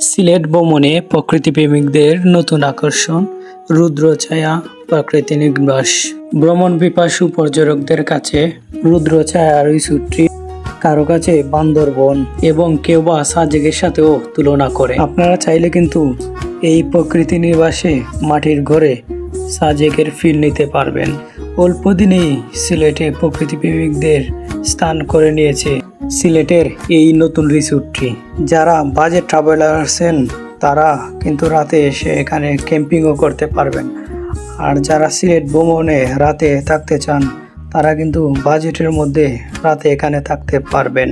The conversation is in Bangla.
সিলেট ভ্রমণে প্রকৃতিপ্রেমিকদের নতুন আকর্ষণ রুদ্রছায়া প্রাকৃতিক নিবাস ভ্রমণ পিপাসু পর্যটকদের কাছে রুদ্রছায়া রিসোর্টটি কারও কাছে বান্দরবন এবং কেউ বা সাজেকের সাথেও তুলনা করে। আপনারা চাইলে কিন্তু এই প্রকৃতি নিবাসে মাটির ঘরে সাজেকের ফিল নিতে পারবেন। অল্প দিনেই সিলেটে প্রকৃতি প্রেমিকদের স্থান করে নিয়েছে সিলেটের এই নতুন রিসোর্টটি। যারা বাজেট ট্রাভেলার আছেন, তারা কিন্তু রাতে এসে এখানে ক্যাম্পিংও করতে পারবেন। আর যারা সিলেট ভ্রমণে রাতে থাকতে চান, তারা কিন্তু বাজেটের মধ্যে রাতে এখানে থাকতে পারবেন।